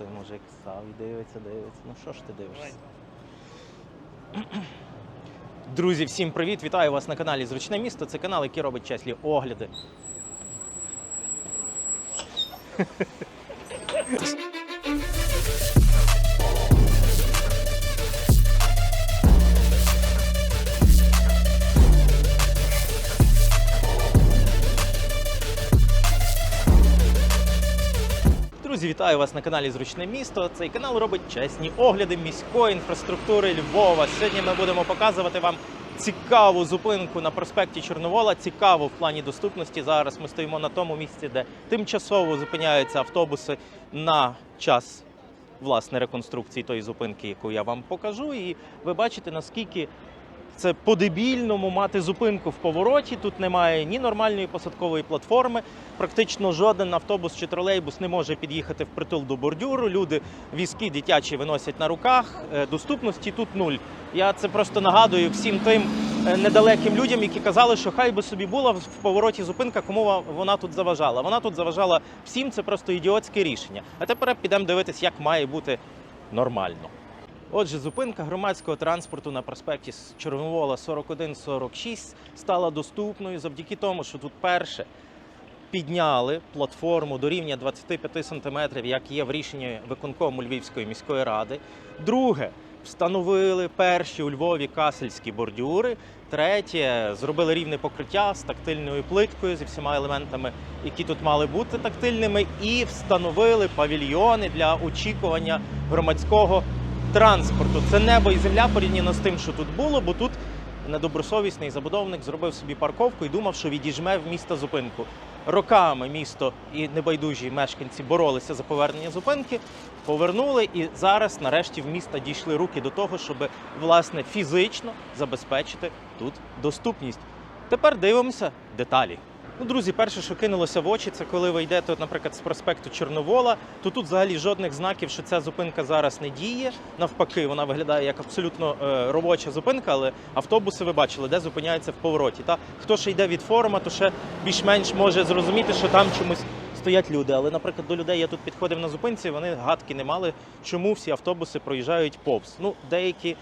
той мужик став і дивиться, дивиться. Ну що ж ти дивишся? Друзі, всім привіт! Вітаю вас на каналі Зручне місто. Це канал, який робить чеслі огляди. Друзі, вітаю вас на каналі Зручне місто. Цей канал робить чесні огляди міської інфраструктури Львова. Сьогодні ми будемо показувати вам цікаву зупинку на проспекті Чорновола. Цікаву в плані доступності. Зараз ми стоїмо на тому місці, де тимчасово зупиняються автобуси на час власне реконструкції тої зупинки, яку я вам покажу. І ви бачите, наскільки це по-дебільному мати зупинку в повороті. Тут немає ні нормальної посадкової платформи. Практично жоден автобус чи тролейбус не може під'їхати впритул до бордюру. Люди візки дитячі виносять на руках. Е, Доступності тут нуль. Я це просто нагадую всім тим е, недалеким людям, які казали, що хай би собі була в повороті зупинка, кому вона тут заважала. Вона тут заважала всім. Це просто ідіотське рішення. А тепер підемо дивитись, як має бути нормально. Отже, зупинка громадського транспорту на проспекті з Чорновола 41-46 стала доступною завдяки тому, що тут перше підняли платформу до рівня 25 см, як є в рішенні виконкому Львівської міської ради. Друге, встановили перші у Львові касельські бордюри. Третє, зробили рівне покриття з тактильною плиткою зі всіма елементами, які тут мали бути тактильними, і встановили павільйони для очікування громадського транспорту. Це небо і земля порівняно з тим, що тут було, бо тут недобросовісний забудовник зробив собі парковку і думав, що відіжме в місто зупинку. Роками місто і небайдужі мешканці боролися за повернення зупинки, повернули, і зараз, нарешті, в міста дійшли руки до того, щоб власне фізично забезпечити тут доступність. Тепер дивимося деталі. Ну, друзі, перше, що кинулося в очі, це коли ви йдете, наприклад, з проспекту Чорновола, то тут взагалі жодних знаків, що ця зупинка зараз не діє. Навпаки, вона виглядає як абсолютно е, робоча зупинка, але автобуси ви бачили, де зупиняються в повороті. Та хто ще йде від форума, то ще більш-менш може зрозуміти, що там чомусь стоять люди. Але, наприклад, до людей я тут підходив на зупинці, вони гадки не мали, чому всі автобуси проїжджають повз. Ну, деякі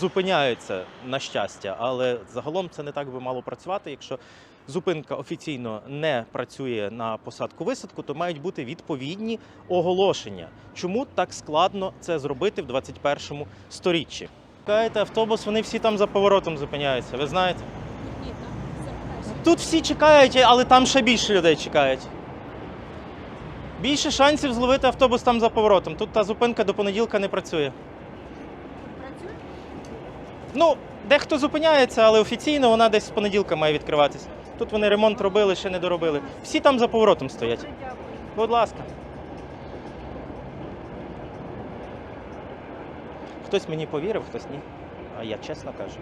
зупиняються на щастя, але загалом це не так би мало працювати. Якщо зупинка офіційно не працює на посадку висадку, то мають бути відповідні оголошення. Чому так складно це зробити в 21 сторіччі? Чекаєте автобус, вони всі там за поворотом зупиняються. Ви знаєте? Тут всі чекають, але там ще більше людей чекають. Більше шансів зловити автобус там за поворотом. Тут та зупинка до понеділка не працює. Працює? Ну, дехто зупиняється, але офіційно вона десь з понеділка має відкриватися. Тут вони ремонт робили, ще не доробили. Всі там за поворотом стоять. Будь ласка. Хтось мені повірив, хтось ні. А я чесно кажу,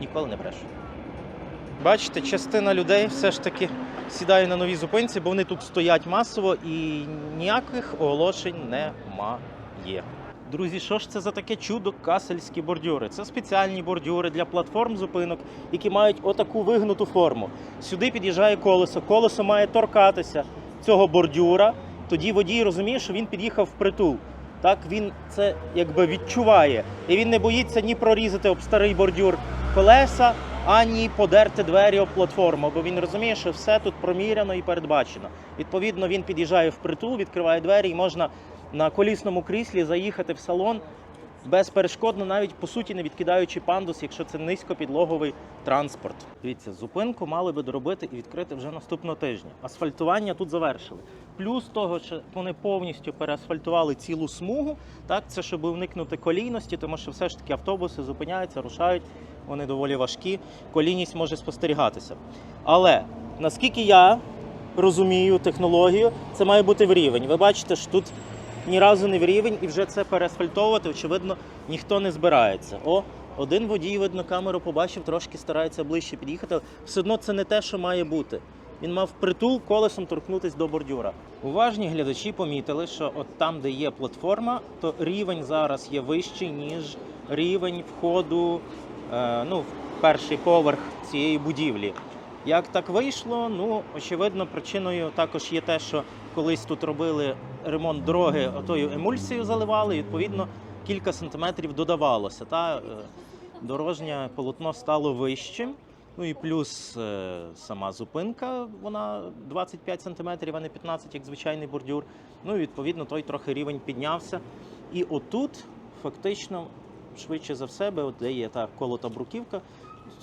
ніколи не брешу. Бачите, частина людей все ж таки сідає на новій зупинці, бо вони тут стоять масово і ніяких оголошень немає. Друзі, що ж це за таке чудо касельські бордюри? Це спеціальні бордюри для платформ зупинок, які мають отаку вигнуту форму. Сюди під'їжджає колесо. Колесо має торкатися цього бордюра. Тоді водій розуміє, що він під'їхав впритул. Так він це якби відчуває. І він не боїться ні прорізати об старий бордюр колеса, ані подерти двері об платформу, бо він розуміє, що все тут проміряно і передбачено. Відповідно, він під'їжджає впритул, відкриває двері і можна на колісному кріслі заїхати в салон безперешкодно, навіть по суті не відкидаючи пандус, якщо це низькопідлоговий транспорт. Дивіться, зупинку мали би доробити і відкрити вже наступного тижня. Асфальтування тут завершили. Плюс того, що вони повністю переасфальтували цілу смугу. Так, це щоб уникнути колійності, тому що все ж таки автобуси зупиняються, рушають. Вони доволі важкі. Колійність може спостерігатися. Але наскільки я розумію технологію, це має бути в рівень. Ви бачите, що тут ні разу не в рівень, і вже це переасфальтовувати, очевидно, ніхто не збирається. О, один водій, видно, камеру побачив, трошки старається ближче під'їхати. Все одно це не те, що має бути. Він мав притул колесом торкнутися до бордюра. Уважні глядачі помітили, що от там, де є платформа, то рівень зараз є вищий, ніж рівень входу е, ну, в перший поверх цієї будівлі. Як так вийшло? Ну, очевидно, причиною також є те, що колись тут робили ремонт дороги, отою емульсією заливали, і відповідно кілька сантиметрів додавалося. Та е, дорожнє полотно стало вищим. Ну і плюс е, сама зупинка, вона 25 сантиметрів, а не 15, як звичайний бордюр. Ну і відповідно той трохи рівень піднявся. І отут фактично, швидше за все, от де є та колота бруківка,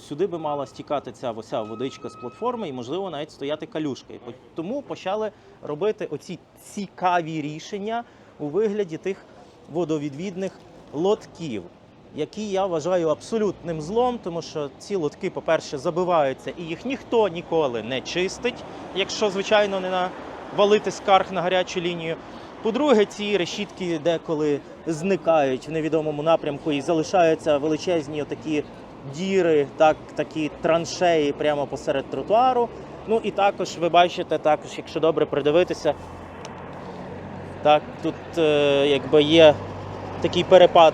сюди би мала стікати ця ося водичка з платформи і, можливо, навіть стояти калюшка. І тому почали робити оці цікаві рішення у вигляді тих водовідвідних лотків, які я вважаю абсолютним злом, тому що ці лотки, по-перше, забиваються і їх ніхто ніколи не чистить, якщо, звичайно, не навалити скарг на гарячу лінію. По-друге, ці решітки деколи зникають в невідомому напрямку і залишаються величезні такі діри, так, такі траншеї прямо посеред тротуару. Ну і також ви бачите, також, якщо добре придивитися, так, тут е, якби є такий перепад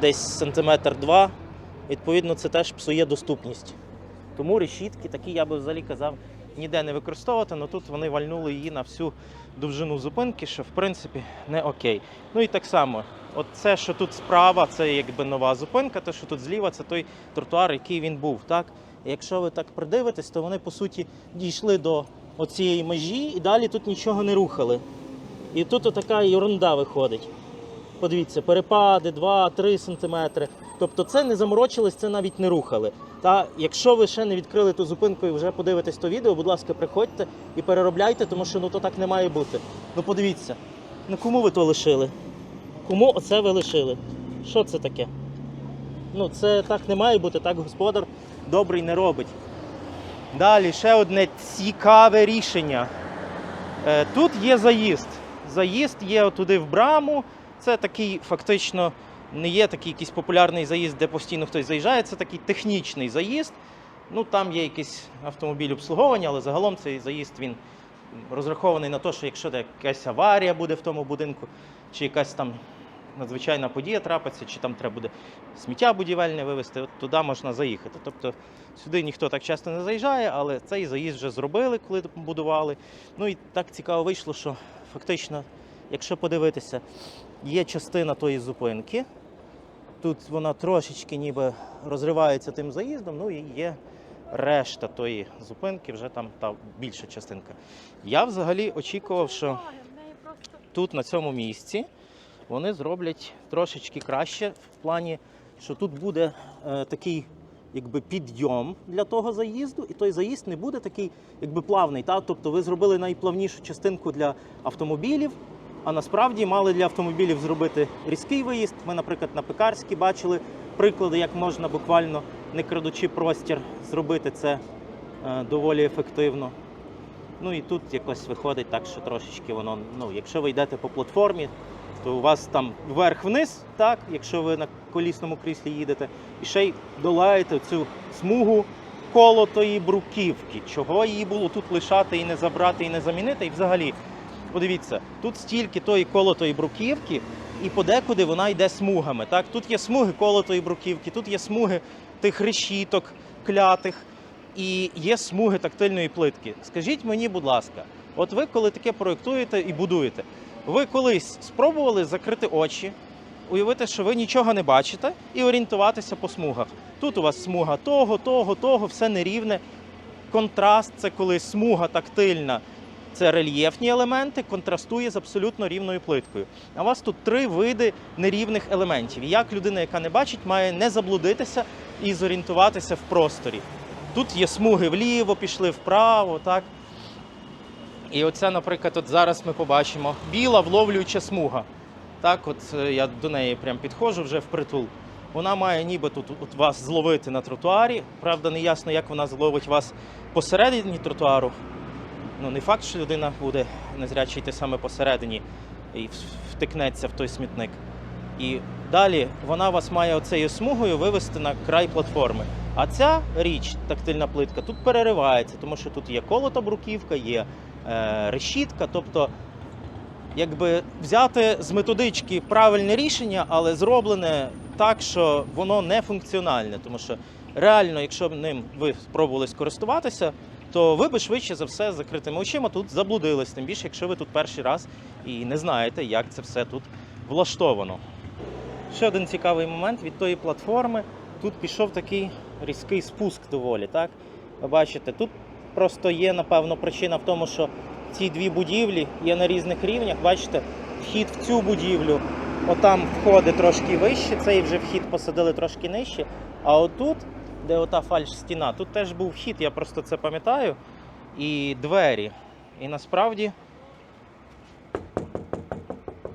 десь сантиметр два. Відповідно, це теж псує доступність. Тому решітки такі, я би взагалі казав, ніде не використовувати, але тут вони вальнули її на всю довжину зупинки, що в принципі не окей. Ну і так само, от це, що тут справа, це якби нова зупинка, те, що тут зліва, це той тротуар, який він був. Так? Якщо ви так придивитесь, то вони по суті дійшли до оцієї межі і далі тут нічого не рухали. І тут така ерунда виходить. Подивіться, перепади 2-3 сантиметри. Тобто це не заморочились, це навіть не рухали. Та якщо ви ще не відкрили ту зупинку і вже подивитесь то відео, будь ласка, приходьте і переробляйте, тому що ну то так не має бути. Ну подивіться, ну кому ви то лишили? Кому оце ви лишили? Що це таке? Ну, це так не має бути, так господар добрий не робить. Далі ще одне цікаве рішення. Е, Тут є заїзд. Заїзд є туди в браму. Це такий фактично не є такий якийсь популярний заїзд, де постійно хтось заїжджає. Це такий технічний заїзд. Ну там є якийсь автомобіль обслуговування, але загалом цей заїзд він розрахований на те, що якщо якась аварія буде в тому будинку, чи якась там надзвичайна подія трапиться, чи там треба буде сміття будівельне вивезти, от туди можна заїхати. Тобто сюди ніхто так часто не заїжджає, але цей заїзд вже зробили, коли будували. Ну і так цікаво вийшло, що фактично, якщо подивитися, є частина тої зупинки. Тут вона трошечки ніби розривається тим заїздом, ну і є решта тої зупинки, вже там та більша частинка. Я взагалі очікував, що тут на цьому місці вони зроблять трошечки краще в плані, що тут буде е, такий якби підйом для того заїзду, і той заїзд не буде такий якби плавний. Та? Тобто ви зробили найплавнішу частинку для автомобілів, а насправді мали для автомобілів зробити різкий виїзд. Ми, наприклад, на Пекарській бачили приклади, як можна буквально не крадучи простір, зробити це е, доволі ефективно. Ну і тут якось виходить так, що трошечки воно, ну, якщо ви йдете по платформі, то у вас там вверх-вниз, так, якщо ви на колісному кріслі їдете, і ще й долаєте цю смугу колотої бруківки. Чого її було тут лишати і не забрати, і не замінити? І взагалі, подивіться, тут стільки тої колотої бруківки, і подекуди вона йде смугами. Так? Тут є смуги колотої бруківки, тут є смуги тих решіток клятих і є смуги тактильної плитки. Скажіть мені, будь ласка, от ви коли таке проєктуєте і будуєте, ви колись спробували закрити очі, уявити, що ви нічого не бачите, і орієнтуватися по смугах. Тут у вас смуга того, того, того, все нерівне. Контраст це коли смуга тактильна, це рельєфні елементи, контрастує з абсолютно рівною плиткою. А у вас тут три види нерівних елементів. Як людина, яка не бачить, має не заблудитися і зорієнтуватися в просторі. Тут є смуги вліво, пішли вправо, так? І оця, наприклад, от зараз ми побачимо біла вловлююча смуга. Так, от е, я до неї прям підходжу вже впритул. Вона має ніби тут от вас зловити на тротуарі. Правда, не ясно, як вона зловить вас посередині тротуару. Ну, не факт, що людина буде незряче йти саме посередині і втикнеться в той смітник. І далі вона вас має оцею смугою вивести на край платформи. А ця річ, тактильна плитка, тут переривається, тому що тут є колота бруківка, є е, решітка. Тобто, якби взяти з методички правильне рішення, але зроблене так, що воно не функціональне. Тому що реально, якщо б ним ви спробували скористуватися, то ви би швидше за все закритими очима тут заблудились, тим більше, якщо ви тут перший раз і не знаєте, як це все тут влаштовано. Ще один цікавий момент від тої платформи. Тут пішов такий різкий спуск доволі. Так? Ви бачите, тут просто є, напевно, причина в тому, що ці дві будівлі є на різних рівнях. Бачите, вхід в цю будівлю, отам входи трошки вище, цей вже вхід посадили трошки нижче. А отут, де ота фальш-стіна, тут теж був вхід, я просто це пам'ятаю. І двері. І насправді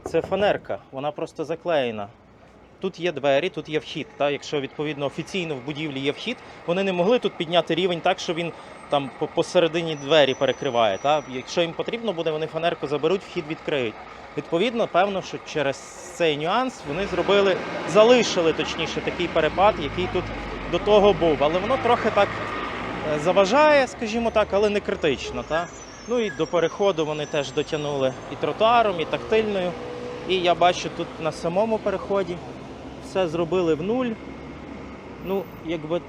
це фанерка, вона просто заклеєна. Тут є двері, тут є вхід. Та? Якщо відповідно офіційно в будівлі є вхід, вони не могли тут підняти рівень так, що він там посередині двері перекриває. Та? Якщо їм потрібно буде, вони фанерку заберуть, вхід відкриють. Відповідно, певно, що через цей нюанс вони зробили, залишили точніше такий перепад, який тут до того був. Але воно трохи так е, заважає, скажімо так, але не критично. Та? Ну і до переходу вони теж дотягнули і тротуаром, і тактильною. І я бачу тут на самому переході все зробили в нуль. Ну, якби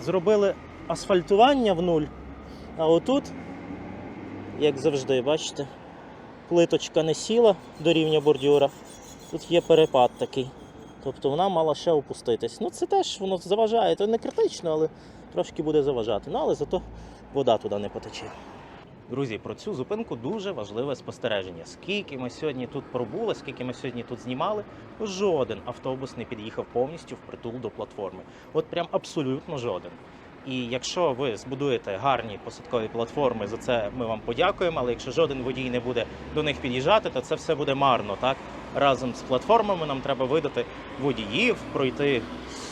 зробили асфальтування в нуль. А отут, як завжди, бачите, плиточка не сіла до рівня бордюра. Тут є перепад такий. Тобто вона мала ще опуститись. Ну це теж воно заважає. То не критично, але трошки буде заважати. Ну але зато вода туди не потече. Друзі, про цю зупинку дуже важливе спостереження. Скільки ми сьогодні тут пробули, скільки ми сьогодні тут знімали, жоден автобус не під'їхав повністю впритул до платформи. От прям абсолютно жоден. І якщо ви збудуєте гарні посадкові платформи, за це ми вам подякуємо. Але якщо жоден водій не буде до них під'їжджати, то це все буде марно. Так разом з платформами нам треба видати водіїв, пройти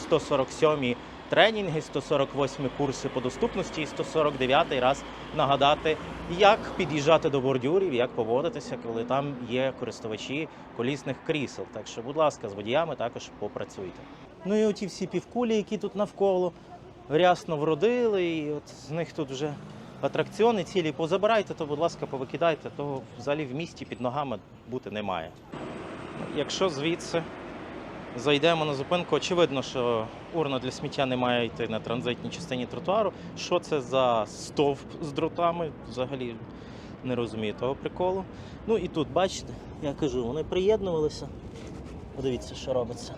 147 тренінги, 148 курси по доступності і 149 раз нагадати, як під'їжджати до бордюрів, як поводитися, коли там є користувачі колісних крісел. Так що, будь ласка, з водіями також попрацюйте. Ну і оті всі півкулі, які тут навколо рясно вродили, і от з них тут вже атракціони цілі. Позабирайте, то, будь ласка, повикидайте, того взагалі в місті під ногами бути немає. Якщо звідси зайдемо на зупинку, очевидно, що урна для сміття не має йти на транзитній частині тротуару. Що це за стовп з дротами? Взагалі не розумію того приколу. Ну і тут, бачите, я кажу, вони приєднувалися. Подивіться, що робиться.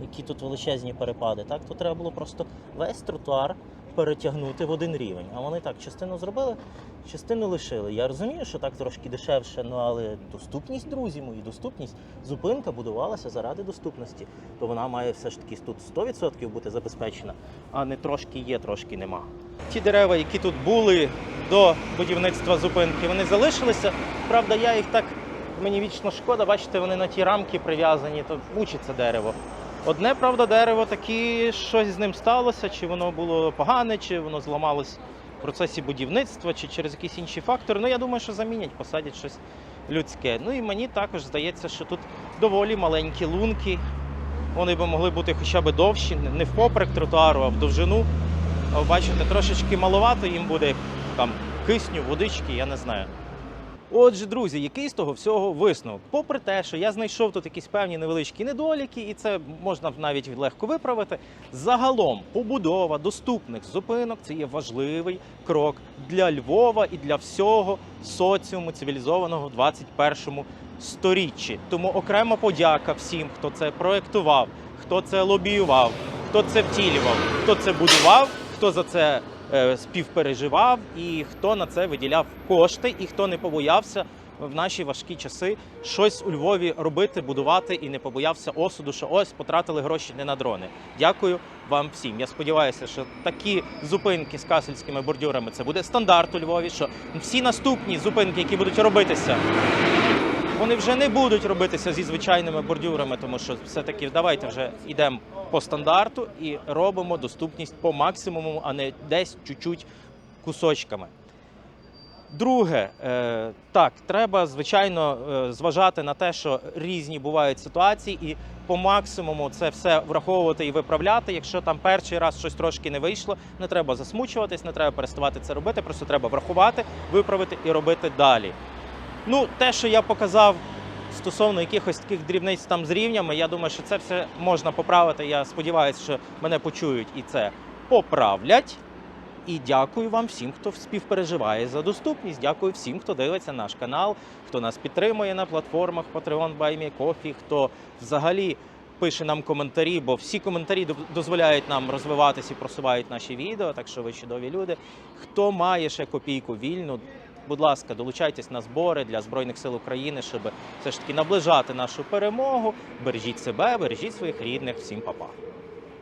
Які тут величезні перепади. Так, тут треба було просто весь тротуар перетягнути в один рівень. А вони так частину зробили, частину лишили. Я розумію, що так трошки дешевше, ну але доступність, друзі мої, доступність. Зупинка будувалася заради доступності. То вона має все ж таки тут 100% бути забезпечена, а не трошки є, трошки нема. Ті дерева, які тут були до будівництва зупинки, вони залишилися. Правда, я їх так мені вічно шкода, бачите, вони на ті рамки прив'язані, то мучиться дерево. Одне, правда, дерево таки щось з ним сталося, чи воно було погане, чи воно зламалось в процесі будівництва, чи через якийсь інший фактор. Ну, я думаю, що замінять, посадять щось людське. Ну і мені також здається, що тут доволі маленькі лунки. Вони би могли бути хоча б довші, не впоперек тротуару, а в довжину. Бачите, трошечки маловато їм буде там кисню, водички, я не знаю. Отже, друзі, який з того всього висновок? Попри те, що я знайшов тут якісь певні невеличкі недоліки, і це можна навіть легко виправити. Загалом побудова доступних зупинок це є важливий крок для Львова і для всього соціуму цивілізованого в 21 сторіччі. Тому окрема подяка всім, хто це проектував, хто це лобіював, хто це втілював, хто це будував, хто за це співпереживав і хто на це виділяв кошти, і хто не побоявся в наші важкі часи щось у Львові робити, будувати і не побоявся осуду, що ось потратили гроші не на дрони. Дякую вам всім. Я сподіваюся, що такі зупинки з касельськими бордюрами це буде стандарт у Львові. Що всі наступні зупинки, які будуть робитися, вони вже не будуть робитися зі звичайними бордюрами, тому що все-таки давайте вже йдемо по стандарту і робимо доступність по максимуму, а не десь чуть-чуть кусочками. Друге, е, так, треба звичайно е, зважати на те, що різні бувають ситуації, і по максимуму це все враховувати і виправляти. Якщо там перший раз щось трошки не вийшло, не треба засмучуватись, не треба переставати це робити. Просто треба врахувати, виправити і робити далі. Ну, те, що я показав стосовно якихось таких дрібниць там з рівнями, я думаю, що це все можна поправити. Я сподіваюся, що мене почують і це поправлять. І дякую вам всім, хто співпереживає за доступність. Дякую всім, хто дивиться наш канал, хто нас підтримує на платформах Patreon, BuyMeCoffee, хто взагалі пише нам коментарі, бо всі коментарі дозволяють нам розвиватися і просувають наші відео. Так що ви чудові люди. Хто має ще копійку вільну, будь ласка, долучайтесь на збори для Збройних сил України, щоб все ж таки наближати нашу перемогу. Бережіть себе, бережіть своїх рідних. Всім па-па.